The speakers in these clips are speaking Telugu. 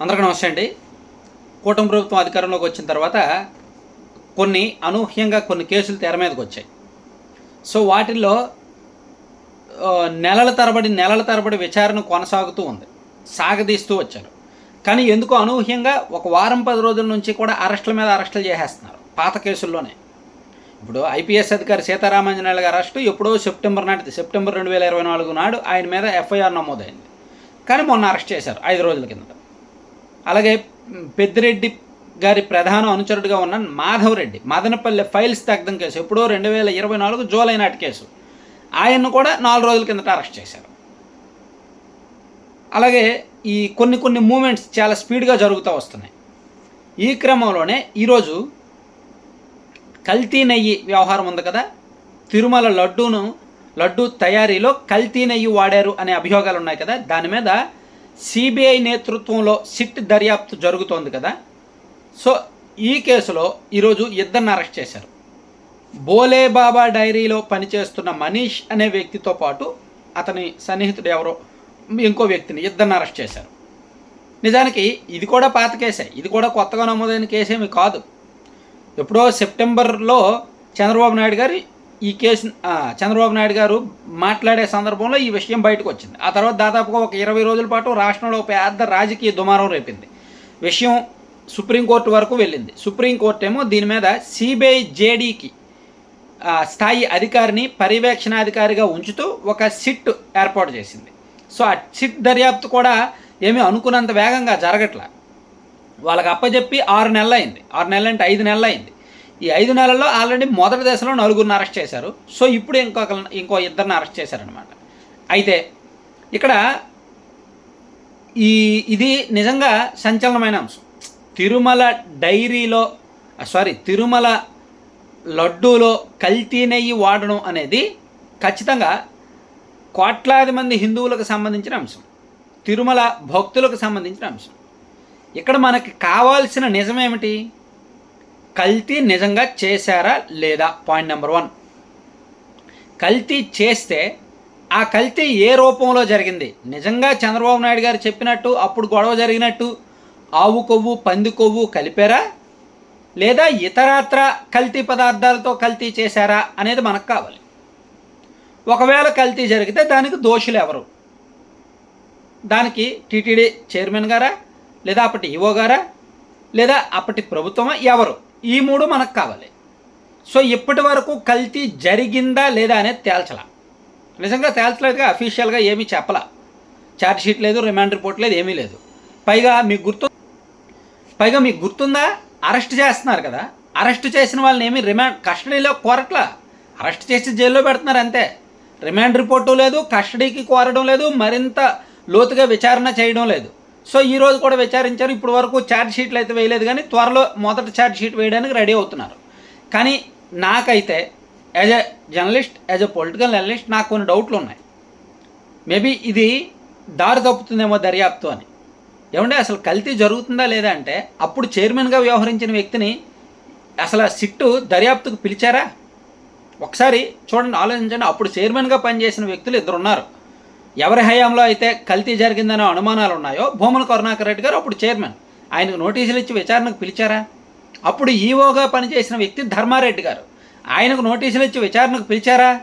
అందరికీ నమస్తే అండి. కూటమి ప్రభుత్వం అధికారంలోకి వచ్చిన తర్వాత కొన్ని అనూహ్యంగా కొన్ని కేసులు తెర మీదకి వచ్చాయి. సో వాటిల్లో నెలల తరబడి నెలల తరబడి విచారణ కొనసాగుతూ ఉంది. సాగదీస్తూ వచ్చారు. కానీ ఎందుకో అనూహ్యంగా ఒక వారం పది రోజుల నుంచి కూడా అరెస్టుల మీద అరెస్టులు చేసేస్తున్నారు పాత కేసుల్లోనే. ఇప్పుడు ఐపీఎస్ అధికారి సీతారామాంజనేయుల గారి అరెస్టు ఎప్పుడో సెప్టెంబర్ నాటిది. సెప్టెంబర్ రెండు వేల ఇరవై నాలుగు నాడు ఆయన మీద ఎఫ్ఐఆర్ నమోదైంది. కానీ మొన్న అరెస్ట్ చేశారు ఐదు రోజుల కిందట. అలాగే పెద్దిరెడ్డి గారి ప్రధాన అనుచరుడిగా ఉన్న మాధవ్ రెడ్డి మదనపల్లె ఫైల్స్ దగ్ధం కేసు ఎప్పుడో రెండు వేల ఇరవై నాలుగు జూలై నాటి కేసు. ఆయన్ను కూడా నాలుగు రోజుల కిందట అరెస్ట్ చేశారు. అలాగే ఈ కొన్ని కొన్ని మూమెంట్స్ చాలా స్పీడ్గా జరుగుతూ వస్తున్నాయి. ఈ క్రమంలోనే ఈరోజు కల్తీ నెయ్యి వ్యవహారం ఉంది కదా? తిరుమల లడ్డూను లడ్డూ తయారీలో కల్తీ నెయ్యి వాడారు అనే అభియోగాలు ఉన్నాయి కదా? దాని మీద సిబిఐ నేతృత్వంలో సిట్ దర్యాప్తు జరుగుతోంది కదా. సో ఈ కేసులో ఈరోజు ఇద్దరిని అరెస్ట్ చేశారు. బోలే బాబా డైరీలో పనిచేస్తున్న మనీష్ అనే వ్యక్తితో పాటు అతని సన్నిహితుడు ఎవరో ఇంకో వ్యక్తిని ఇద్దరిని అరెస్ట్ చేశారు. నిజానికి ఇది కూడా పాత కేసే. ఇది కూడా కొత్తగా నమోదైన కేసేమి కాదు. ఎప్పుడో సెప్టెంబర్లో చంద్రబాబు నాయుడు గారు ఈ కేసు చంద్రబాబు నాయుడు గారు మాట్లాడే సందర్భంలో ఈ విషయం బయటకు వచ్చింది ఆ తర్వాత దాదాపుగా ఒక ఇరవై రోజుల పాటు రాష్ట్రంలో ఒక పెద్ద రాజకీయ దుమారం రేపింది. విషయం సుప్రీంకోర్టు వరకు వెళ్ళింది. సుప్రీంకోర్టు ఏమో దీని మీద సిబిఐ జేడీకి స్థాయి అధికారిని పర్యవేక్షణాధికారిగా ఉంచుతూ ఒక సిట్ ఏర్పాటు చేసింది. సో ఆ సిట్ దర్యాప్తు కూడా ఏమీ అనుకున్నంత వేగంగా జరగట్లా. వాళ్ళకి అప్పచెప్పి ఆరు నెలలు అయింది ఆరు నెలలు అంటే ఐదు నెలలు అయింది ఈ ఐదు నెలల్లో ఆల్రెడీ మొదటి దశలో నలుగురిని అరెస్ట్ చేశారు. సో ఇప్పుడు ఇంకొక ఇంకో ఇద్దరిని అరెస్ట్ చేశారనమాట అయితే ఇక్కడ ఈ ఇది నిజంగా సంచలనమైన అంశం. తిరుమల డైరీలో సారీ తిరుమల లడ్డూలో కల్తీ నెయ్యి వాడడం అనేది ఖచ్చితంగా కోట్లాది మంది హిందువులకు సంబంధించిన అంశం. తిరుమల భక్తులకు సంబంధించిన అంశం. ఇక్కడ మనకి కావాల్సిన నిజమేమిటి కల్తీ నిజంగా చేశారా లేదా? పాయింట్ నెంబర్ వన్ కల్తీ చేస్తే ఆ కల్తీ ఏ రూపంలో జరిగింది? నిజంగా చంద్రబాబు నాయుడు గారు చెప్పినట్టు అప్పుడు గొడవ జరిగినట్టు ఆవు కొవ్వు పంది కొవ్వు కలిపారా? లేదా ఇతరత్ర కల్తీ పదార్థాలతో కల్తీ చేశారా అనేది మనకు కావాలి. ఒకవేళ కల్తీ జరిగితే దానికి దోషులు ఎవరు? దానికి టీటీడీ చైర్మన్ గారా? లేదా అప్పటి ఈవో గారా? లేదా అప్పటి ప్రభుత్వమా? ఎవరు? ఈ మూడు మనకు కావాలి. సో ఇప్పటి వరకు కల్తీ జరిగిందా లేదా అనేది తేల్చలా. నిజంగా తేల్చలేదుగా అఫీషియల్గా ఏమీ చెప్పలా. ఛార్జ్ షీట్ లేదు రిమాండ్ రిపోర్ట్ లేదు ఏమీ లేదు. పైగా మీకు గుర్తు పైగా మీకు గుర్తుందా? అరెస్ట్ చేస్తున్నారు కదా. అరెస్ట్ చేసిన వాళ్ళని ఏమి రిమాండ్ కస్టడీలో కోరట్లా? అరెస్ట్ చేసి జైల్లో పెడుతున్నారు అంతే. రిమాండ్ రిపోర్టు లేదు కస్టడీకి కోరడం లేదు మరింత లోతుగా విచారణ చేయడం లేదు. సో ఈ రోజు కూడా విచారించారు. ఇప్పుడు వరకు ఛార్జ్ షీట్లు అయితే వేయలేదు కానీ త్వరలో మొదటి ఛార్జ్ షీట్ వేయడానికి రెడీ అవుతున్నారు. కానీ నాకైతే as a journalist as a political analyst నాకు కొన్ని డౌట్లు ఉన్నాయి. మేబీ ఇది దారి తప్పుతుందేమో దర్యాప్తు అని. ఏమంటే అసలు కల్తీ జరుగుతుందా లేదా అంటే అప్పుడు చైర్మన్గా వ్యవహరించిన వ్యక్తిని అసలు ఆ సిట్టు దర్యాప్తుకు పిలిచారా? ఒకసారి చూడండి ఆలోచించండి. అప్పుడు చైర్మన్గా పనిచేసిన వ్యక్తులు ఇద్దరు ఉన్నారు ఎవరి హయాంలో అయితే కల్తీ జరిగిందనే అనుమానాలు ఉన్నాయో భూమల కరుణాకర్ రెడ్డి గారు అప్పుడు చైర్మన్. ఆయనకు నోటీసులు ఇచ్చి విచారణకు పిలిచారా? అప్పుడు ఈవోగా పనిచేసిన వ్యక్తి ధర్మారెడ్డి గారు. ఆయనకు నోటీసులు ఇచ్చి విచారణకు పిలిచారా?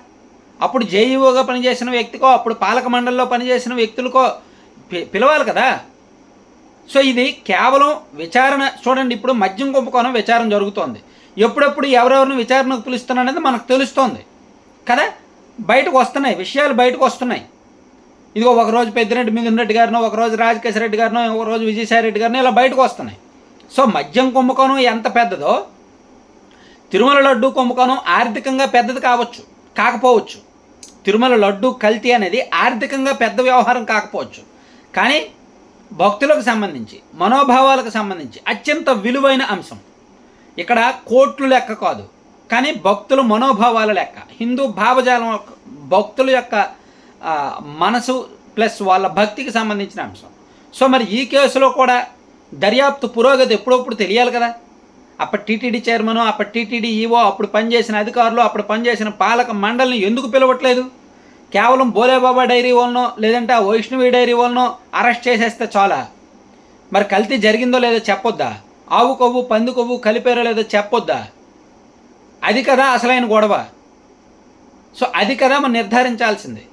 అప్పుడు జేఈఓగా పనిచేసిన వ్యక్తికో అప్పుడు పాలక మండలిలో పనిచేసిన వ్యక్తులకో పిలవాలి కదా? సో ఇది కేవలం విచారణ చూడండి ఇప్పుడు మద్యం కుంభకోణం విచారణ జరుగుతోంది. ఎప్పుడెప్పుడు ఎవరెవరిని విచారణకు పిలుస్తున్నారనేది మనకు తెలుస్తోంది. కదా? బయటకు వస్తున్నాయి విషయాలు బయటకు వస్తున్నాయి. ఇదిగో ఒకరోజు పెద్దిరెడ్డి మిగిలిన రెడ్డి గారినో ఒకరోజు రాజకేశ్వర రెడ్డి గారినో ఒకరోజు విజయసాయి రెడ్డి గారినో ఇలా బయటకు వస్తున్నాయి. సో మద్యం కుంభకోణం ఎంత పెద్దదో తిరుమల లడ్డు కుంభకోణం ఆర్థికంగా పెద్దది కావచ్చు కాకపోవచ్చు. తిరుమల లడ్డు కల్తీ అనేది ఆర్థికంగా పెద్ద వ్యవహారం కాకపోవచ్చు. కానీ భక్తులకు సంబంధించి మనోభావాలకు సంబంధించి అత్యంత విలువైన అంశం. ఇక్కడ కోట్లు లెక్క కాదు కానీ భక్తుల మనోభావాల లెక్క. హిందూ భావజాలం యొక్క- భక్తుల యొక్క మనసు ప్లస్ వాళ్ళ భక్తికి సంబంధించిన అంశం. సో మరి ఈ కేసులో కూడా దర్యాప్తు పురోగతి ఎప్పుడప్పుడు తెలియాలి కదా? అప్పటి టీటీడీ చైర్మన్ అప్పటి టీటీడీ ఈవో అప్పుడు పనిచేసిన అధికారులు అప్పుడు పనిచేసిన పాలక మండలిని ఎందుకు పిలవట్లేదు? కేవలం బోలేబాబా డైరీ వాళ్ళనో లేదంటే ఆ వైష్ణవి డైరీ వాళ్ళనో అరెస్ట్ చేసేస్తే చాలా? మరి కల్తీ జరిగిందో లేదో చెప్పొద్దా? ఆవు కొవ్వు పంది కొవ్వు కలిపారో లేదో చెప్పొద్దా? అది కదా అసలైన గొడవ. సో అది కదా మనం నిర్ధారించాల్సింది.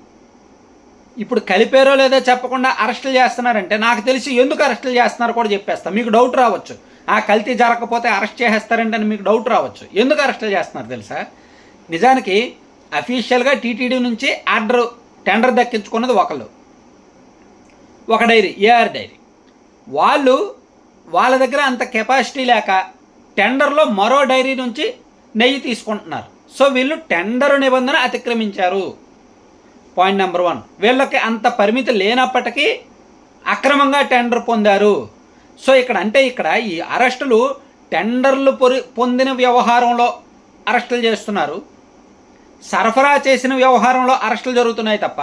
ఇప్పుడు కలిపారో లేదో చెప్పకుండా అరెస్టులు చేస్తున్నారంటే నాకు తెలిసి ఎందుకు అరెస్టులు చేస్తున్నారు కూడా చెప్పేస్తాను మీకు డౌట్ రావచ్చు. ఆ కల్తీ జరగకపోతే అరెస్ట్ చేసేస్తారంటే అని మీకు డౌట్ రావచ్చు. ఎందుకు అరెస్టులు చేస్తున్నారు తెలుసా? నిజానికి అఫీషియల్గా టీటీడీ నుంచి ఆర్డర్ టెండర్ దక్కించుకున్నది ఒకళ్ళు. ఒక డైరీ ఏఆర్ డైరీ. వాళ్ళు వాళ్ళ దగ్గర అంత కెపాసిటీ లేక టెండర్లో మరో డైరీ నుంచి నెయ్యి తీసుకుంటున్నారు. సో వీళ్ళు టెండర్ నిబంధన అతిక్రమించారు. Point number one. వీళ్ళకి అంత పరిమితి లేనప్పటికీ అక్రమంగా టెండర్ పొందారు. సో ఇక్కడ అంటే ఇక్కడ ఈ అరెస్టులు టెండర్లు పొరి పొందిన వ్యవహారంలో అరెస్టులు చేస్తున్నారు. సరఫరా చేసిన వ్యవహారంలో అరెస్టులు జరుగుతున్నాయి తప్ప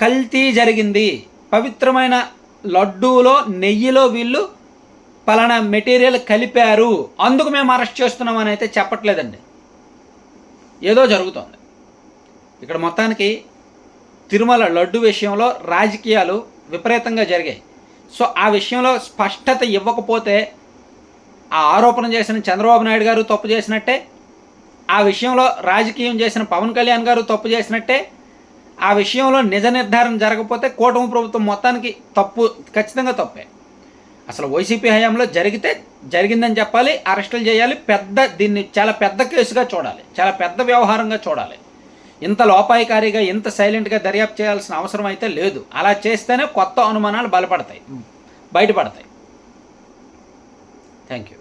కల్తీ జరిగింది. పవిత్రమైన లడ్డూలో నెయ్యిలో వీళ్ళు పలానా మెటీరియల్ కలిపారు. అందుకు మేము అరెస్ట్ చేస్తున్నామని అయితే చెప్పట్లేదండి. ఏదో జరుగుతోంది. ఇక్కడ మొత్తానికి తిరుమల లడ్డు విషయంలో రాజకీయాలు విపరీతంగా జరిగాయి. సో ఆ విషయంలో స్పష్టత ఇవ్వకపోతే ఆ ఆరోపణ చేసిన చంద్రబాబు నాయుడు గారు తప్పు చేసినట్టే ఆ విషయంలో రాజకీయం చేసిన పవన్ కళ్యాణ్ గారు తప్పు చేసినట్టే ఆ విషయంలో నిజ నిర్ధారణ జరగకపోతే కూటమి ప్రభుత్వం మొత్తానికి తప్పు ఖచ్చితంగా తప్పే. అసలు వైసీపీ హయాంలో జరిగితే జరిగిందని చెప్పాలి అరెస్టులు చేయాలి పెద్ద దీన్ని చాలా పెద్ద కేసుగా చూడాలి చాలా పెద్ద వ్యవహారంగా చూడాలి. ఇంత లోపాయికారిగా ఇంత సైలెంట్గా దర్యాప్తు చేయాల్సిన అవసరం అయితే లేదు. అలా చేస్తేనే కొత్త అనుమానాలు బలపడతాయి. బయటపడతాయి. Thank you